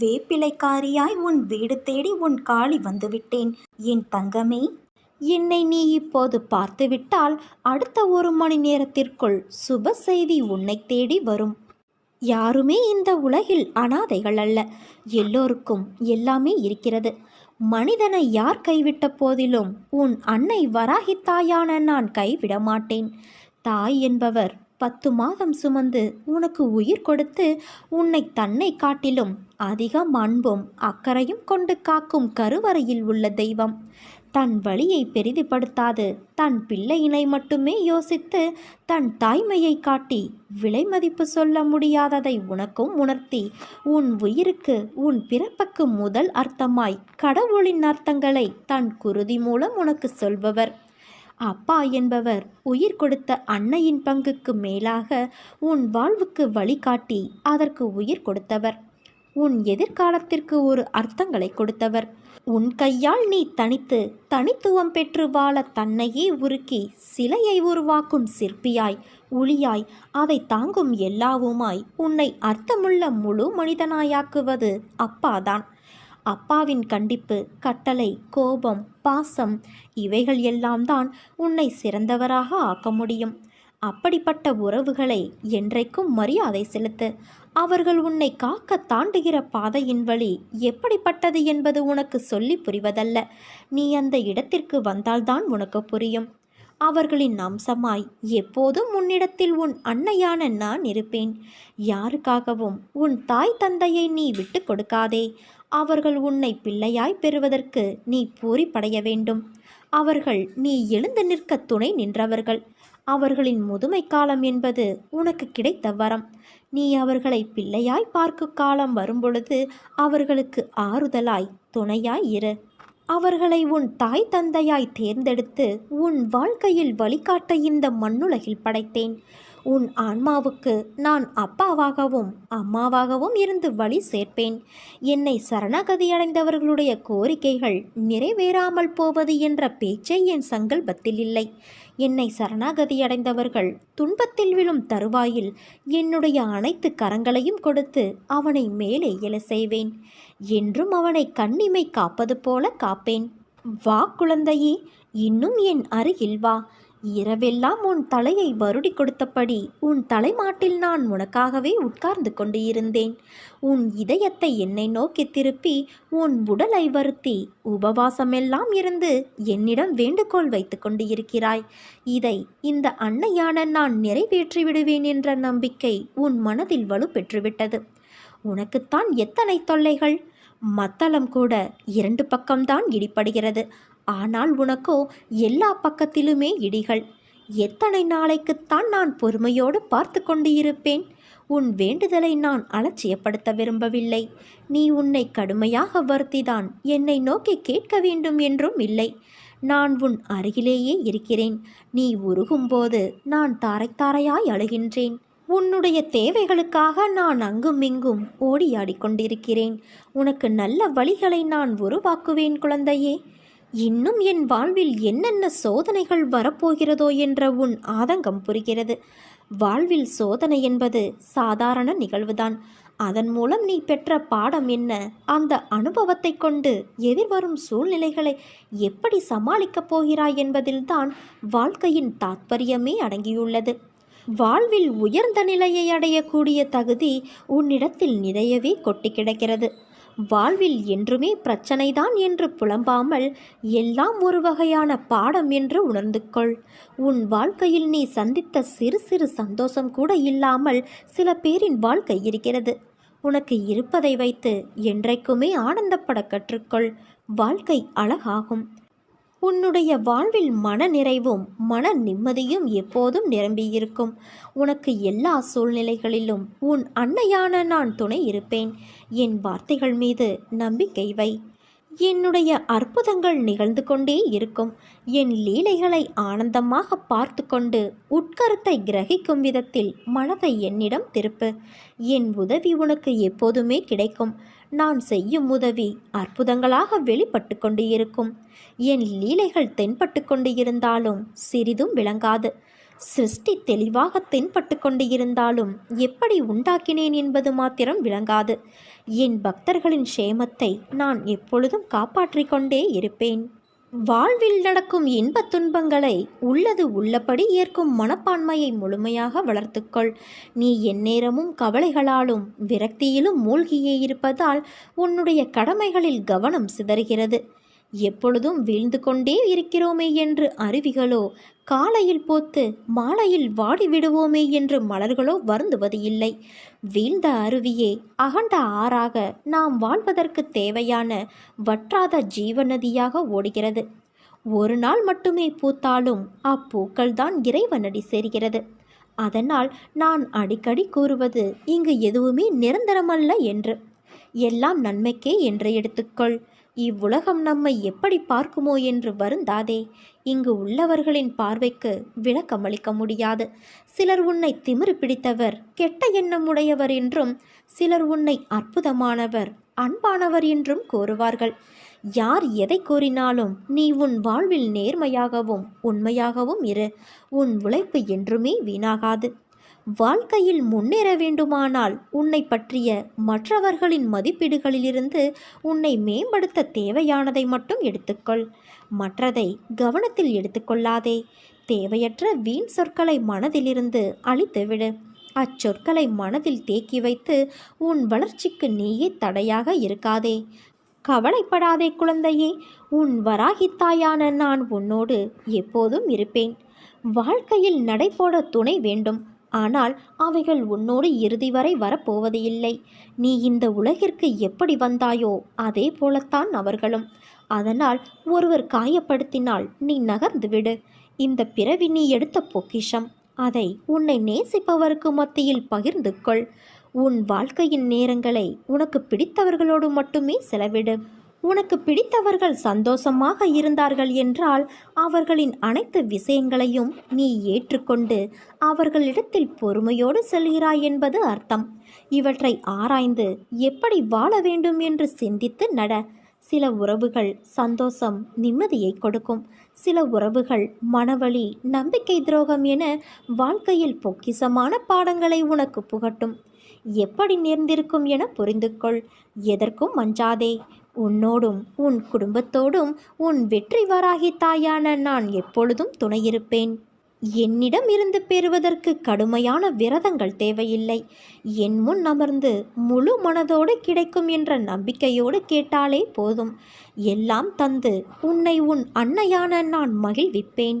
வேப்பிலைக்காரியாய் உன் வீடு தேடி உன் காளி வந்துவிட்டேன். என் தங்கமே என்னை நீ இப்போது பார்த்துவிட்டால் அடுத்த ஒரு மணி நேரத்திற்குள் சுப செய்தி உன்னை தேடி வரும். யாருமே இந்த உலகில் அனாதைகள் அல்ல. எல்லோருக்கும் எல்லாமே இருக்கிறது. மனிதனை யார் கைவிட்ட போதிலும் உன் அன்னை வராகி தாயான நான் கைவிட மாட்டேன் தாய் என்பவர் பத்து மாதம் சுமந்து உனக்கு உயிர் கொடுத்து உன்னை தன்னை காட்டிலும் அதிகம் அன்பும் அக்கறையும் கொண்டு காக்கும் கருவறையில் உள்ள தெய்வம். தன் வழியை பெரிதுபடுத்தாது தன் பிள்ளையினை மட்டுமே யோசித்து தன் தாய்மையை காட்டி விலை மதிப்பு சொல்ல முடியாததை உனக்கும் உணர்த்தி உன் உயிருக்கு உன் பிறப்புக்கு முதல் அர்த்தமாய் கடவுளின் அர்த்தங்களை தன் குருதி மூலம் உனக்கு சொல்பவர். அப்பா என்பவர் உயிர் கொடுத்த அன்னையின் பங்குக்கு மேலாக உன் வாழ்வுக்கு வழிகாட்டி அதற்கு உயிர் கொடுத்தவர். உன் எதிர்காலத்திற்கு ஒரு அர்த்தங்களை கொடுத்தவர். உன் கையால் நீ தனித்து தனித்துவம் பெற்று வாழ தன்னையே உருக்கி சிலையை உருவாக்கும் சிற்பியாய் உளியாய் அதை தாங்கும் எல்லாவுமாய் உன்னை அர்த்தமுள்ள முழு மனிதனாயாக்குவது அப்பாதான். அப்பாவின் கண்டிப்பு கட்டளை கோபம் பாசம் இவைகள் எல்லாம் தான் உன்னை சிறந்தவராக ஆக்க முடியும். அப்படிப்பட்ட உறவுகளை என்றைக்கும் மரியாதை செலுத்து. அவர்கள் உன்னை காக்க தாண்டுகிற பாதையின் வழி எப்படிப்பட்டது என்பது உனக்கு சொல்லி புரிவதல்ல. நீ அந்த இடத்திற்கு வந்தால்தான் உனக்கு புரியும். அவர்களின் அம்சமாய் எப்போதும் உன்னிடத்தில் உன் அன்னையான நான் இருப்பேன். யாருக்காகவும் உன் தாய் தந்தையை நீ விட்டு கொடுக்காதே. அவர்கள் உன்னை பிள்ளையாய் பெறுவதற்கு நீ பூரிப்படைய வேண்டும். அவர்கள் நீ எழுந்து நிற்க துணை நின்றவர்கள். அவர்களின் முதுமை காலம் என்பது உனக்கு கிடைத்த வரம். நீ அவர்களை பிள்ளையாய் பார்க்கும் காலம் வரும்பொழுது அவர்களுக்கு ஆறுதலாய் துணையாய் இரு. அவர்களை உன் தாய் தந்தையாய் தேர்ந்தெடுத்து உன் வாழ்க்கையில் வழிகாட்ட இந்த மண்ணுலகில் படைத்தேன். உன் ஆன்மாவுக்கு நான் அப்பாவாகவும் அம்மாவாகவும் இருந்து வழி சேர்ப்பேன். என்னை சரணகதியடைந்தவர்களுடைய கோரிக்கைகள் நிறைவேறாமல் போவது என்ற பேச்சை என் சங்கல்பத்தில் இல்லை. என்னை சரணாகதியடைந்தவர்கள் துன்பத்தில் விழும் தருவாயில் என்னுடைய அனைத்து கரங்களையும் கொடுத்து அவனை மேலே எழ செய்வேன். என்றும் அவனை கண்ணிமை காப்பது போல காப்பேன். வா குழந்தையே இன்னும் என் அருகில் வா. இரவெல்லாம் உன் தலையை வருடி கொடுத்தபடி உன் தலைமாட்டில் நான் உனக்காகவே உட்கார்ந்து கொண்டு இருந்தேன் உன் இதயத்தை என்னை நோக்கி திருப்பி உன் உடலை வருத்தி உபவாசமெல்லாம் இருந்து என்னிடம் வேண்டுகோள் வைத்து கொண்டு இருக்கிறாய் இதை இந்த அன்னையான நான் நிறைவேற்றி விடுவேன் என்ற நம்பிக்கை உன் மனதில் வலு பெற்றுவிட்டது உனக்குத்தான் எத்தனை தொல்லைகள்? மத்தளம் கூட இரண்டு பக்கம்தான் இடிப்படுகிறது ஆனால் உனக்கோ எல்லா பக்கத்திலுமே இடிகள். எத்தனை நாளைக்குத்தான் நான் பொறுமையோடு பார்த்து கொண்டு இருப்பேன் உன் வேண்டுதலை நான் அலட்சியப்படுத்த விரும்பவில்லை. நீ உன்னை கடுமையாக வருத்திதான் என்னை நோக்கி கேட்க வேண்டும் என்றும் இல்லை. நான் உன் அருகிலேயே இருக்கிறேன். நீ உருகும்போது நான் தாரை தாரையாய் அழுகின்றேன். உன்னுடைய தேவைகளுக்காக நான் அங்கும் இங்கும் ஓடியாடி கொண்டிருக்கிறேன் உனக்கு நல்ல வழிகளை நான் உருவாக்குவேன் குழந்தையே. இன்னும் என் வாழ்வில் என்னென்ன சோதனைகள் வரப்போகிறதோ என்ற உன் ஆதங்கம் புரிகிறது. வாழ்வில் சோதனை என்பது சாதாரண நிகழ்வுதான். அதன் மூலம் நீ பெற்ற பாடம் என்ன? அந்த அனுபவத்தை கொண்டு எதிர்வரும் சூழ்நிலைகளை எப்படி சமாளிக்கப் போகிறாய் என்பதில்தான் வாழ்க்கையின் தாத்பரியமே அடங்கியுள்ளது. வாழ்வில் உயர்ந்த நிலையை அடையக்கூடிய தகுதி உன்னிடத்தில் நிறையவே கொட்டி கிடக்கிறது. வாழ்வில் என்றுமே பிரச்சனைதான் என்று புலம்பாமல் எல்லாம் ஒரு வகையான பாடம் என்று உணர்ந்து கொள் உன் வாழ்க்கையில் நீ சந்தித்த சிறு சிறு சந்தோஷம் கூட இல்லாமல் சில பேரின் வாழ்க்கை இருக்கிறது. உனக்கு இருப்பதை வைத்து என்றைக்குமே ஆனந்தப்பட கற்றுக்கொள். வாழ்க்கை அழகாகும். உன்னுடைய வாழ்வில் மன நிறைவும் மன நிம்மதியும் எப்போதும் நிரம்பியிருக்கும். உனக்கு எல்லா சூழ்நிலைகளிலும் உன் அன்னையான நான் துணை இருப்பேன். என் வார்த்தைகள் மீது நம்பிக்கை வை. என்னுடைய அற்புதங்கள் நிகழ்ந்து கொண்டே இருக்கும். என் லீலைகளை ஆனந்தமாக பார்த்து கொண்டு உட்கருத்தை கிரகிக்கும் விதத்தில் மனதை என்னிடம் திருப்பு. என் உதவி உனக்கு எப்போதுமே கிடைக்கும். நான் செய்யும் உதவி அற்புதங்களாக வெளிப்பட்டு கொண்டு இருக்கும் என் லீலைகள் தென்பட்டு கொண்டு இருந்தாலும் சிறிதும் விளங்காது. சிருஷ்டி தெளிவாக தென்பட்டு கொண்டு இருந்தாலும் எப்படி உண்டாக்கினேன் என்பது மாத்திரம் விளங்காது. என் பக்தர்களின் க்ஷேமத்தை நான் எப்பொழுதும் காப்பாற்றிக் கொண்டே இருப்பேன். வாழ்வில் நடக்கும் இன்பத் துன்பங்களை உள்ளது உள்ளபடி ஏற்கும் மனப்பான்மையை முழுமையாக வளர்த்துக்கொள். நீ எந்நேரமும் கவலைகளாலும் விரக்தியிலும் மூழ்கியே இருப்பதால் உன்னுடைய கடமைகளில் கவனம் சிதறுகிறது. எப்பொழுதும் வீழ்ந்து கொண்டே இருக்கிறோமே என்று அருவிகளோ காலையில் போத்து மாலையில் வாடி விடுவோமே என்று மலர்களோ வருந்துவது இல்லை. வீழ்ந்த அருவியே அகண்ட ஆறாக நாம் வாழ்வதற்கு தேவையான வற்றாத ஜீவநதியாக ஓடுகிறது. ஒரு நாள் மட்டுமே பூத்தாலும் அப்பூக்கள்தான் இறைவனடி சேர்கிறது. அதனால் நான் அடிக்கடி கூறுவது இங்கு எதுவுமே நிரந்தரமல்ல என்று. எல்லாம் நன்மைக்கே என்று எடுத்துக்கொள். இவ்வுலகம் நம்மை எப்படி பார்க்குமோ என்று வருந்தாதே. இங்கு உள்ளவர்களின் பார்வைக்கு விளக்கமளிக்க முடியாது. சிலர் உன்னை திமிரு பிடித்தவர் கெட்ட எண்ணம் உடையவர் என்றும் சிலர் உன்னை அற்புதமானவர் அன்பானவர் என்றும் கூறுவார்கள். யார் எதை கூறினாலும் நீ உன் வாழ்வில் நேர்மையாகவும் உண்மையாகவும் இரு. உன் உழைப்பு என்றுமே வீணாகாது. வாழ்க்கையில் முன்னேற வேண்டுமானால் உன்னை பற்றிய மற்றவர்களின் மதிப்பீடுகளிலிருந்து உன்னை மேம்படுத்த தேவையானதை மட்டும் எடுத்துக்கொள். மற்றதை கவனத்தில் எடுத்துக்கொள்ளாதே. தேவையற்ற வீண் சொற்களை மனதிலிருந்து அழித்துவிடு. அச்சொற்களை மனதில் தேக்கி வைத்து உன் வளர்ச்சிக்கு நீயே தடையாக இருக்காதே. கவலைப்படாதே குழந்தையே. உன் வராகித்தாயான நான் உன்னோடு எப்போதும் இருப்பேன். வாழ்க்கையில் நடைபோட துணை வேண்டும். ஆனால் அவைகள் உன்னோடு இறுதி வரை வரப்போவது இல்லை நீ இந்த உலகிற்கு எப்படி வந்தாயோ அதே போலத்தான் அவர்களும். அதனால் ஒருவர் காயப்படுத்தினால் நீ நகர்ந்து விடு. இந்த பிறவி நீ எடுத்த பொக்கிஷம். அதை உன்னை நேசிப்பவருக்கு மத்தியில் பகிர்ந்து கொள். உன் வாழ்க்கையின் நேரங்களை உனக்கு பிடித்தவர்களோடு மட்டுமே செலவிடு. உனக்கு பிடித்தவர்கள் சந்தோஷமாக இருந்தார்கள் என்றால் அவர்களின் அனைத்து விஷயங்களையும் நீ ஏற்றுக்கொண்டு அவர்களிடத்தில் பொறுமையோடு செல்கிறாய் என்பது அர்த்தம். இவற்றை ஆராய்ந்து எப்படி வாழ வேண்டும் என்று சிந்தித்து நட. சில உறவுகள் சந்தோஷம் நிம்மதியை கொடுக்கும். சில உறவுகள் மனவழி நம்பிக்கை துரோகம் என வாழ்க்கையில் பொக்கிசமான பாடங்களை உனக்கு புகட்டும். எப்படி நேர்ந்திருக்கும் என புரிந்து கொள் எதற்கும் மஞ்சாதே. உன்னோடும் உன் குடும்பத்தோடும் உன் வெற்றி வராகி தாயான நான் எப்பொழுதும் துணையிருப்பேன். என்னிடம் இருந்து பெறுவதற்கு கடுமையான விரதங்கள் தேவையில்லை. என் முன் அமர்ந்து முழு மனதோடு கிடைக்கும் என்ற நம்பிக்கையோடு கேட்டாலே போதும். எல்லாம் தந்து உன்னை உன் அன்னையான நான் மகிழ்விப்பேன்.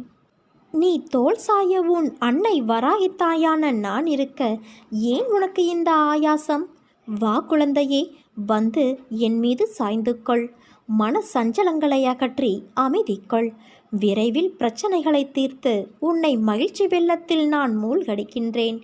நீ தோல் சாய உன் அன்னை வராகித்தாயான நான் இருக்க ஏன் உனக்கு இந்த ஆயாசம்? வா குழந்தையே வந்து என் மீது சாய்ந்து கொள். மன சஞ்சலங்களை அகற்றி அமைதி கொள். விரைவில் பிரச்சனைகளை தீர்த்து உன்னை மகிழ்ச்சி வெள்ளத்தில் நான் மூழ்கடிக்கின்றேன்.